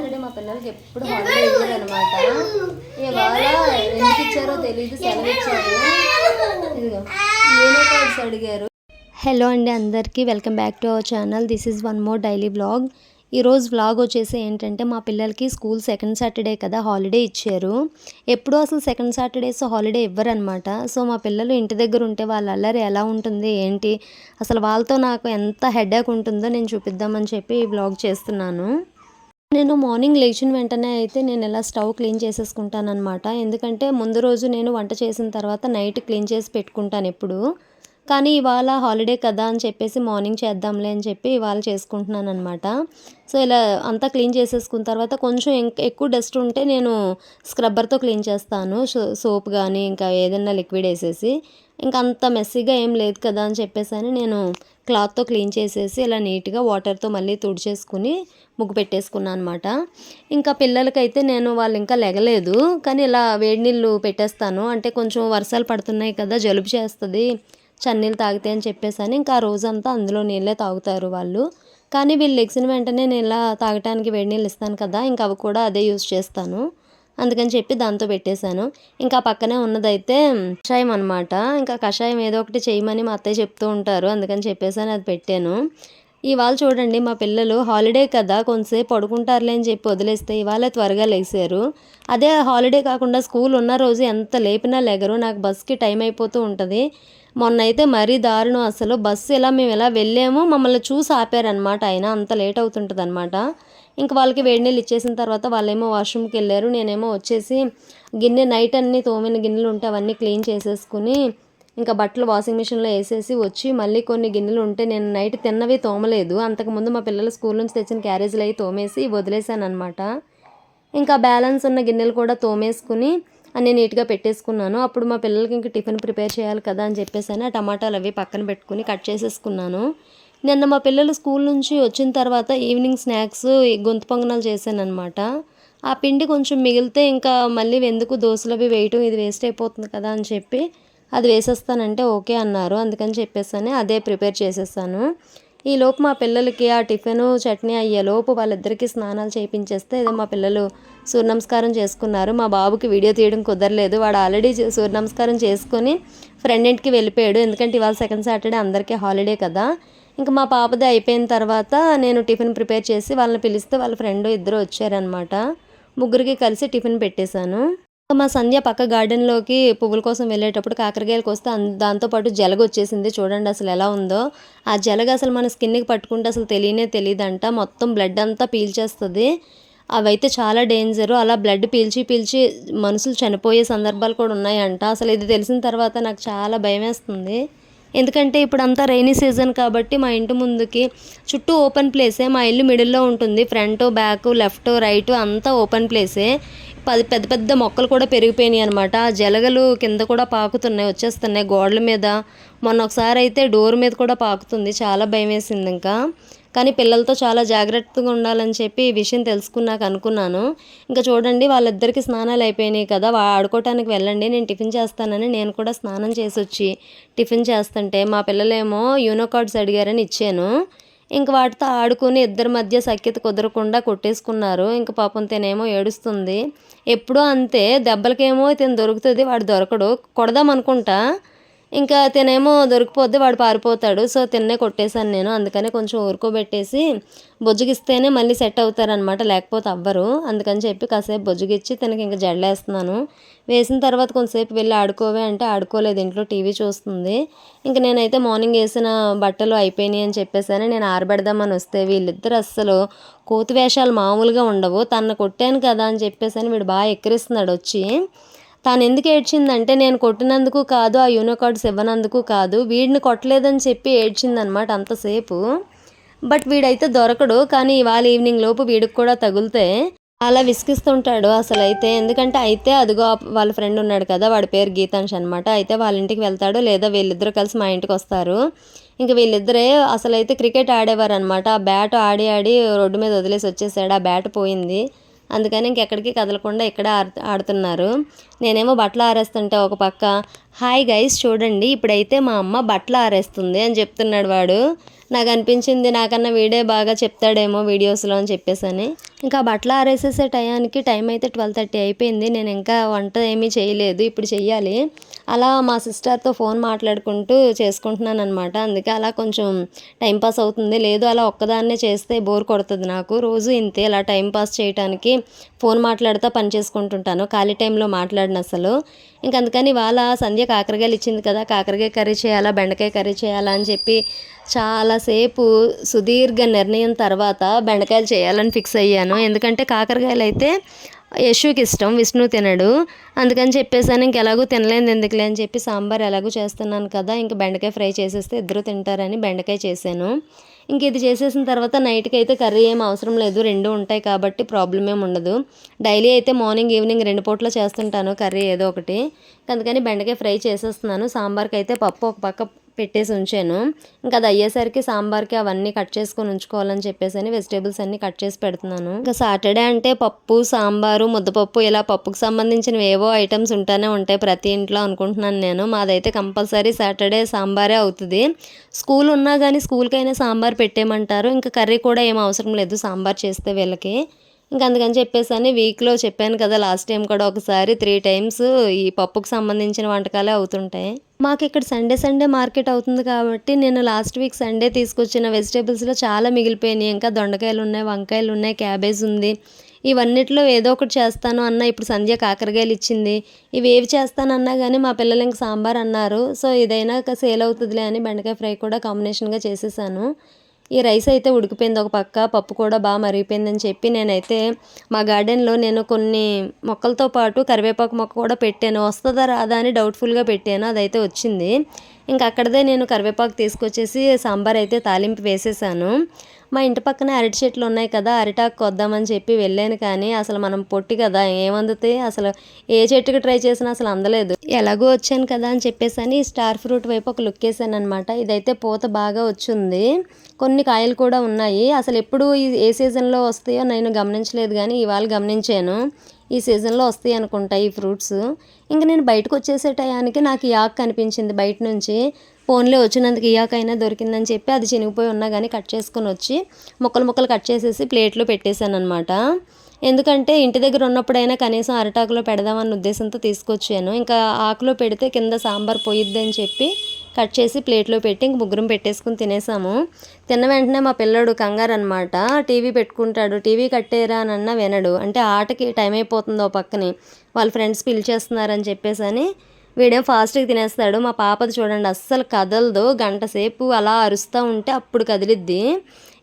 Saturday మా పిల్లలకి ఎప్పుడు హాలిడే ఇవ్వరు అనమాట ఇవాళ ఎందుకు ఇచ్చారో తెలియదు సెలవు ఇచ్చారు. ఇదిగో యూనికార్డ్స్ అడిగారు? హలో అండి అందరికీ welcome back to our channel. This is one more daily vlog ఈరోజు వ్లాగ్ వచ్చేసి ఏంటంటే మా పిల్లలకి స్కూల్ సెకండ్ సాటర్డే కదా హాలిడే ఇచ్చారు. ఎప్పుడూ అసలు సెకండ్ సాటర్డేస్ హాలిడే ఇవ్వరనమాట సో మా పిల్లలు ఇంటి దగ్గర ఉంటే వాళ్ళ అల్లరి ఎలా ఉంటుంది ఏంటి? అసలు వాళ్ళతో నాకు ఎంత హెడేక్ ఉంటుందో నేను చూపిద్దామని చెప్పి ఈ వ్లాగ్ చేస్తున్నాను. నేను మార్నింగ్ లేచిన వెంటనే అయితే నేను ఇలా స్టవ్ క్లీన్ చేసేసుకుంటాను అనమాట ఎందుకంటే ముందు రోజు నేను వంట చేసిన తర్వాత నైట్ క్లీన్ చేసి పెట్టుకుంటాను ఎప్పుడు. కానీ ఇవాళ హాలిడే కదా అని చెప్పేసి మార్నింగ్ చేద్దాంలే అని చెప్పి ఇవాళ చేసుకుంటున్నాను అనమాట సో ఇలా అంతా క్లీన్ చేసేసుకున్న తర్వాత కొంచెం ఎక్కువ డస్ట్ ఉంటే నేను స్క్రబ్బర్తో క్లీన్ చేస్తాను. సో- సోప్ కానీ ఇంకా ఏదైనా లిక్విడ్ వేసేసి. ఇంకా అంత మెస్సీగా ఏం లేదు కదా అని చెప్పేసి అని నేను క్లాత్తో క్లీన్ చేసేసి ఇలా నీట్గా వాటర్తో మళ్ళీ తుడిచేసుకుని ముగ్గు పెట్టేసుకున్నాను అనమాట ఇంకా పిల్లలకైతే నేను వాళ్ళు ఇంకా లెగలేదు కానీ ఇలా వేడి నీళ్ళు పెట్టేస్తాను. అంటే కొంచెం వర్షాలు పడుతున్నాయి కదా జలుబు చేస్తుంది చన్నీళ్ళు తాగితే అని చెప్పేసాను ఇంకా ఆ రోజంతా అందులో నీళ్ళే తాగుతారు వాళ్ళు. కానీ వీళ్ళు లెగ్సిన వెంటనే నేను ఇలా తాగటానికి వేడి నీళ్ళు ఇస్తాను కదా ఇంకా అవి కూడా అదే యూస్ చేస్తాను. అందుకని చెప్పి దాంతో పెట్టేశాను. ఇంకా పక్కనే ఉన్నదైతే కషాయం అనమాట ఇంకా కషాయం ఏదో ఒకటి చేయమని మా అత్తయ్య చెప్తూ ఉంటారు. అందుకని చెప్పేసాను అది పెట్టాను. ఇవాళ చూడండి మా పిల్లలు హాలిడే కదా కొంతసేపు పడుకుంటారులే అని చెప్పి వదిలేస్తే ఇవాళ త్వరగా లేచారు అదే హాలిడే కాకుండా స్కూల్ ఉన్న రోజు ఎంత లేపినా లేగరు నాకు బస్కి టైం అయిపోతూ ఉంటుంది. మొన్న అయితే మరీ దారుణం అసలు. బస్సు ఇలా మేము ఇలా వెళ్ళాము మమ్మల్ని చూసి ఆపారనమాట ఆయన. అంత లేట్ అవుతుంటుంది అనమాట ఇంక వాళ్ళకి వేడి నీళ్ళు ఇచ్చేసిన తర్వాత వాళ్ళేమో వాష్రూమ్కి వెళ్ళారు. నేనేమో వచ్చేసి గిన్నె నైట్ అన్ని తోమిన గిన్నెలు ఉంటే అవన్నీ క్లీన్ చేసేసుకుని ఇంకా బట్టలు వాషింగ్ మిషన్లో వేసేసి వచ్చి మళ్ళీ కొన్ని గిన్నెలు ఉంటే నేను నైట్ తిన్నవి తోమలేదు. అంతకుముందు మా పిల్లలు స్కూల్ నుంచి తెచ్చిన క్యారేజీలు అవి తోమేసి వదిలేసాను అనమాట ఇంకా బ్యాలెన్స్ ఉన్న గిన్నెలు కూడా తోమేసుకుని అన్నీ నీట్గా పెట్టేసుకున్నాను. అప్పుడు మా పిల్లలకి ఇంకా టిఫిన్ ప్రిపేర్ చేయాలి కదా అని చెప్పేసి ఆ టమాటాలు అవి పక్కన పెట్టుకుని కట్ చేసేసుకున్నాను. నిన్న మా పిల్లలు స్కూల్ నుంచి వచ్చిన తర్వాత ఈవినింగ్ స్నాక్స్ గొంతు పొంగనాలు చేశానమాట అనమాట ఆ పిండి కొంచెం మిగిలితే ఇంకా మళ్ళీ ఎందుకు దోశలు అవి వేయటం ఇది వేస్ట్ అయిపోతుంది కదా అని చెప్పి అది వేసేస్తానంటే ఓకే అన్నారు. అందుకని చెప్పేసాను అదే ప్రిపేర్ చేసేసాను. ఈ లోపు మా పిల్లలకి ఆ టిఫిన్ చట్నీ అయ్యే లోపు వాళ్ళిద్దరికీ స్నానాలు చేయించేస్తే ఏదో మా పిల్లలు సూర్య నమస్కారం చేసుకున్నారు. మా బాబుకి వీడియో తీయడం కుదరలేదు. వాడు ఆల్రెడీ సూర్య నమస్కారం చేసుకొని ఫ్రెండ్ ఇంటికి వెళ్ళిపోయాడు. ఎందుకంటే ఇవాళ సెకండ్ సాటర్డే అందరికీ హాలిడే కదా. ఇంకా మా పాపది అయిపోయిన తర్వాత నేను టిఫిన్ ప్రిపేర్ చేసి వాళ్ళని పిలిస్తే వాళ్ళ ఫ్రెండ్ ఇద్దరు వచ్చారనమాట ముగ్గురికి కలిసి టిఫిన్ పెట్టేశాను. మా సంధ్య పక్క గార్డెన్లోకి పువ్వుల కోసం వెళ్ళేటప్పుడు కాకరకాయలకు వస్తే దాంతోపాటు జలగ వచ్చేసింది. చూడండి అసలు ఎలా ఉందో. ఆ జలగ అసలు మన స్కిన్కి పట్టుకుంటే అసలు తెలియనే తెలియదంట. మొత్తం బ్లడ్ అంతా పీల్చేస్తుంది. అవైతే చాలా డేంజరు. అలా బ్లడ్ పీల్చి పీల్చి మనుషులు చనిపోయే సందర్భాలు కూడా ఉన్నాయంట. అసలు ఇది తెలిసిన తర్వాత నాకు చాలా భయం వేస్తుంది ఎందుకంటే ఇప్పుడు అంతా రైనీ సీజన్ కాబట్టి మా ఇంటి ముందుకి చుట్టూ ఓపెన్ ప్లేసే మా ఇల్లు మిడిల్లో ఉంటుంది. ఫ్రంట్ బ్యాక్ లెఫ్ట్ రైట్ అంతా ఓపెన్ ప్లేసే పది పెద్ద పెద్ద మొక్కలు కూడా పెరిగిపోయినాయి అనమాట జలగలు కింద కూడా పాకుతున్నాయి వచ్చేస్తున్నాయి. గోడల మీద మొన్న ఒకసారి అయితే డోర్ మీద కూడా పాకుతుంది. చాలా భయం వేసింది ఇంకా. కానీ పిల్లలతో చాలా జాగ్రత్తగా ఉండాలని చెప్పి ఈ విషయం తెలుసుకున్నాక అనుకున్నాను. ఇంకా చూడండి వాళ్ళిద్దరికి స్నానాలు అయిపోయినాయి కదా. ఆడుకోవటానికి వెళ్ళండి నేను టిఫిన్ చేస్తానని నేను కూడా స్నానం చేసి వచ్చి టిఫిన్ చేస్తుంటే మా పిల్లలేమో యూనో కార్డ్స్ అడిగారని ఇచ్చాను. ఇంక వాటితో ఆడుకుని ఇద్దరి మధ్య సఖ్యత కుదరకుండా కొట్టేసుకున్నారు. ఇంక పాపం తినేమో ఏడుస్తుంది. ఎప్పుడూ అంతే దెబ్బలకేమో తిను దొరుకుతుంది వాడు దొరకడు. కొడదాం అనుకుంటా ఇంకా తినేమో దొరికిపోద్ది వాడు పారిపోతాడు. సో తిన్నే కొట్టేశాను నేను. అందుకనే కొంచెం ఊరుకోబెట్టేసి బొజ్జుగిస్తేనే మళ్ళీ సెట్ అవుతారనమాట లేకపోతే అవ్వరు. అందుకని చెప్పి కాసేపు బొజ్జుగిచ్చి తనకి ఇంకా జడలేస్తున్నాను వేసిన తర్వాత కొంతసేపు వెళ్ళి ఆడుకోవే అంటే ఆడుకోలేదు. ఇంట్లో టీవీ చూస్తుంది. ఇంకా నేనైతే మార్నింగ్ వేసిన బట్టలు అయిపోయినాయి అని చెప్పేసాను నేను ఆరబెడదామని వస్తే వీళ్ళిద్దరు అస్సలు కోతి వేషాలు మామూలుగా ఉండవు. తను కొట్టాను కదా అని చెప్పేసి వీడు బాగా ఎక్కిరిస్తున్నాడు వచ్చి. తాను ఎందుకు ఏడ్చిందంటే నేను కొట్టినందుకు కాదు ఆ యూనో కార్డ్స్ ఇవ్వనందుకు కాదు వీడిని కొట్టలేదని చెప్పి ఏడ్చిందనమాట అంతసేపు. బట్ వీడైతే దొరకడు కానీ ఇవాళ ఈవినింగ్ లోపు వీడికి కూడా తగులితే అలా విసిగిస్తుంటాడు అసలు అయితే ఎందుకంటే అయితే అదిగో వాళ్ళ ఫ్రెండ్ ఉన్నాడు కదా వాడి పేరు గీతాంష్ అనమాట అయితే వాళ్ళ ఇంటికి వెళ్తాడు లేదా వీళ్ళిద్దరూ కలిసి మా ఇంటికి వస్తారు. ఇంకా వీళ్ళిద్దరే అసలు అయితే క్రికెట్ ఆడేవారు అనమాట ఆ బ్యాట్ ఆడి ఆడి రోడ్డు మీద వదిలేసి వచ్చేసాడు ఆ బ్యాట్ పోయింది. అందుకని ఇంకెక్కడికి కదలకుండా ఇక్కడే ఆడుతున్నారు. నేనేమో బట్టలు ఆరేస్తుంటే ఒక పక్క హాయ్ గైస్ చూడండి ఇప్పుడైతే మా అమ్మ బట్టలు ఆరేస్తుంది అని చెప్తున్నాడు వాడు. నాకు అనిపించింది నాకన్నా వీడే బాగా చెప్తాడేమో వీడియోస్లో అని చెప్పేసని. ఇంకా బట్టలు ఆరేసేసే టయానికి టైం అయితే ట్వెల్వ్ థర్టీ అయిపోయింది. నేను ఇంకా వంట ఏమీ చేయలేదు. ఇప్పుడు చెయ్యాలి. అలా మా సిస్టర్తో ఫోన్ మాట్లాడుకుంటూ చేసుకుంటున్నాను అనమాట అందుకే అలా కొంచెం టైంపాస్ అవుతుంది. లేదు అలా ఒక్కదాన్నే చేస్తే బోర్ కొడుతుంది నాకు. రోజు ఇంతే ఇలా టైం పాస్ చేయడానికి ఫోన్ మాట్లాడుతూ పని చేసుకుంటుంటాను. ఖాళీ టైంలో మాట్లాడిన అసలు. ఇంక అందుకని ఇవాళ సంధ్య కాకరకాయలు ఇచ్చింది కదా కాకరకాయ కర్రీ చేయాలా బెండకాయ కర్రీ చేయాలా అని చెప్పి చాలా కాసేపు సుదీర్ఘ నిర్ణయం తర్వాత బెండకాయలు చేయాలని ఫిక్స్ అయ్యాను. ఎందుకంటే కాకరకాయలు అయితే యశుకి ఇష్టం విష్ణు తినడు. అందుకని చెప్పేసాను ఇంక ఎలాగో తినలేదు ఎందుకులే అని చెప్పి సాంబార్ ఎలాగో చేస్తున్నాను కదా ఇంక బెండకాయ ఫ్రై చేసేస్తే ఇద్దరు తింటారని బెండకాయ చేశాను. ఇంక ఇది చేసేసిన తర్వాత నైట్కి అయితే కర్రీ ఏం అవసరం లేదు రెండు ఉంటాయి కాబట్టి ప్రాబ్లం ఏమి ఉండదు. డైలీ అయితే మార్నింగ్ ఈవినింగ్ రెండు పూట్ల చేస్తుంటాను కర్రీ ఏదో ఒకటి. అందుకని బెండకాయ ఫ్రై చేసేస్తున్నాను. సాంబార్కి అయితే పప్పు ఒక పక్క పెట్టేసి ఉంచాను. ఇంకా అది అయ్యేసరికి సాంబార్కి అవన్నీ కట్ చేసుకొని ఉంచుకోవాలని చెప్పేసి అని వెజిటేబుల్స్ అన్నీ కట్ చేసి పెడుతున్నాను. ఇంకా సాటర్డే అంటే పప్పు సాంబారు ముద్దపప్పు ఇలా పప్పుకు సంబంధించిన ఏవో ఐటమ్స్ ఉంటానే ఉంటాయి ప్రతి ఇంట్లో అనుకుంటున్నాను నేను. మాదైతే కంపల్సరీ సాటర్డే సాంబారే అవుతుంది. స్కూల్ ఉన్నా కానీ స్కూల్కైనా సాంబార్ పెట్టేయమంటారు. ఇంకా కర్రీ కూడా ఏం అవసరం లేదు సాంబార్ చేస్తే వీళ్ళకి. ఇంకా అందుకని చెప్పేసి అని వీక్లో చెప్పాను కదా లాస్ట్ టైం కూడా ఒకసారి త్రీ టైమ్స్ ఈ పప్పుకు సంబంధించిన వంటకాలే అవుతుంటాయి. మాకు ఇక్కడ సండే సండే మార్కెట్ అవుతుంది కాబట్టి నేను లాస్ట్ వీక్ సండే తీసుకొచ్చిన వెజిటేబుల్స్లో చాలా మిగిలిపోయినాయి. ఇంకా దొండకాయలు ఉన్నాయి వంకాయలు ఉన్నాయి క్యాబేజ్ ఉంది. ఇవన్నిట్లో ఏదో ఒకటి చేస్తాను అన్న ఇప్పుడు సంధ్య కాకరకాయలు ఇచ్చింది. ఇవి ఏవి చేస్తానన్నా కానీ మా పిల్లలు ఇంక సాంబార్ అన్నారు. సో ఇదైనా సేల్ అవుతుందిలే అని బెండకాయ ఫ్రై కూడా కాంబినేషన్గా చేసేసాను. ఈ రైస్ అయితే ఉడికిపోయింది. ఒక పక్క పప్పు కూడా బాగా మరిగిపోయిందని చెప్పి నేనైతే మా గార్డెన్లో నేను కొన్ని మొక్కలతో పాటు కరివేపాకు మొక్క కూడా పెట్టాను. వస్తుందా రాదా అని డౌట్ఫుల్గా పెట్టాను. అదైతే వచ్చింది. ఇంకా అక్కడదే నేను కరివేపాకు తీసుకొచ్చేసి సాంబార్ అయితే తాలింపు వేసేసాను. మా ఇంటి పక్కన అరటి చెట్లు ఉన్నాయి కదా అరిటాకు కొద్దామని చెప్పి వెళ్ళాను కానీ అసలు మనం పొట్టి కదా ఏమందుతాయి అసలు ఏ చెట్టుకి ట్రై చేసినా అసలు అందలేదు. ఎలాగో వచ్చాను కదా అని చెప్పేసి అని స్టార్ ఫ్రూట్ వైపు ఒక లుక్ వేసాను అనమాట ఇదైతే పూత బాగా వచ్చింది. కొన్ని కాయలు కూడా ఉన్నాయి. అసలు ఎప్పుడు ఏ సీజన్లో వస్తాయో నేను గమనించలేదు కానీ ఇవాళ గమనించాను. ఈ సీజన్లో వస్తాయి అనుకుంటా ఈ ఫ్రూట్స్. ఇంకా నేను బయటకు వచ్చేసే టయానికి నాకు ఈ ఆకు కనిపించింది బయట నుంచి. ఫోన్లో వచ్చినందుకు ఇయాకైనా దొరికిందని చెప్పి అది చినిగిపోయి ఉన్నా కానీ కట్ చేసుకొని వచ్చి ముక్కలు ముక్కలు కట్ చేసేసి ప్లేట్లో పెట్టేశాను అనమాట ఎందుకంటే ఇంటి దగ్గర ఉన్నప్పుడైనా కనీసం అరటాకులో పెడదామన్న ఉద్దేశంతో తీసుకొచ్చాను. ఇంకా ఆకులో పెడితే కింద సాంబార్ పోయిద్దని చెప్పి కట్ చేసి ప్లేట్లో పెట్టి ఇంక ముగ్గురం పెట్టేసుకుని తినేసాము. తిన్న వెంటనే మా పిల్లడు కంగారు అనమాట టీవీ పెట్టుకుంటాడు. టీవీ కట్టేరా అని అన్న వినడు. అంటే ఆటకి టైం అయిపోతుంది ఓ పక్కని. వాళ్ళ ఫ్రెండ్స్ పిలిచేస్తున్నారని చెప్పేసి అని వీడేం ఫాస్ట్గా తినేస్తాడు. మా పాపది చూడండి అస్సలు కదలదు. గంట సేపు అలా అరుస్తూ ఉంటే అప్పుడు కదిలిద్ది.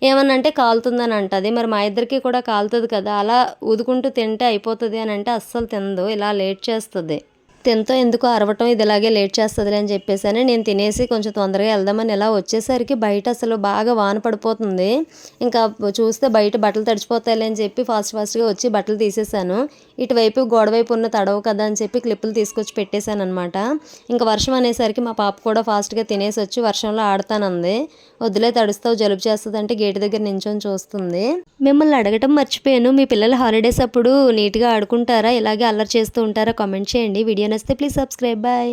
ఏమన్నంటే కాలుతుందని అంటది. మరి మా ఇద్దరికి కూడా కాలుతుంది కదా. అలా ఊదుకుంటూ తింటే అయిపోతుంది అని అంటే అస్సలు తినదు. ఇలా లేట్ చేస్తుంది. ఎంతో ఎందుకు అరవటం ఇది ఇలాగే లేట్ చేస్తుందిలే అని చెప్పేసి అని నేను తినేసి కొంచెం తొందరగా వెళ్దామని ఇలా వచ్చేసరికి బయట అసలు బాగా వాన పడిపోతుంది. ఇంకా చూస్తే బయట బట్టలు తడిచిపోతాయిలే అని చెప్పి ఫాస్ట్ ఫాస్ట్గా వచ్చి బట్టలు తీసేసాను. ఇటువైపు గోడవైపు ఉన్న తడవు కదా అని చెప్పి క్లిప్పులు తీసుకొచ్చి పెట్టేశాను అనమాట ఇంకా వర్షం అనేసరికి మా పాప కూడా ఫాస్ట్గా తినేసి వచ్చి వర్షంలో ఆడతానంది. వద్దులే తడుస్తావు జలుబు చేస్తుంది అంటే గేటు దగ్గర నించొని చూస్తుంది. మిమ్మల్ని అడగటం మర్చిపోయాను. మీ పిల్లల హాలిడేస్ అప్పుడు నీట్గా ఆడుకుంటారా? ఇలాగే అల్లరి చేస్తూ ఉంటారా? కామెంట్ చేయండి. Video నచ్చితే ప్లీజ్ సబ్స్క్రైబ్ బాయ్